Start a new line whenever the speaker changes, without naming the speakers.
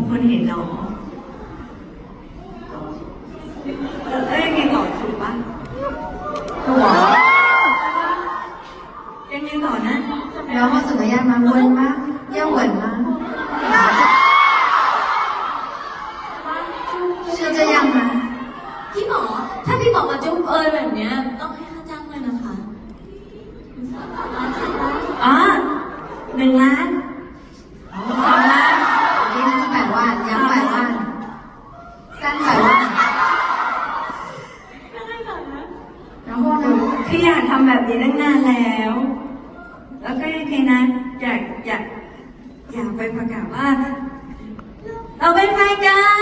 กคนเห็นเรอแล้วยังไงต่อถูกปะถูกหรอยังไงต่อนะ
แล้วมาสุดยอดมาวนมา
กเยี่ยมหวนมากเชื่อจะยังไหมพี่หมอ ถ้าพี่บอกว่าจุ๊บเอยแบบเนี้ยต้องให้ค่าจ้างเลยนะคะ
อ๋อหนึ่งล้าน แล้
วก็นะ
คืออยากทำแบบนี้ตั้งนานแล้ว แล้วก็ยังไนะอยากอยากอยากไปประกาศว่า เราเป็นแฟนกัน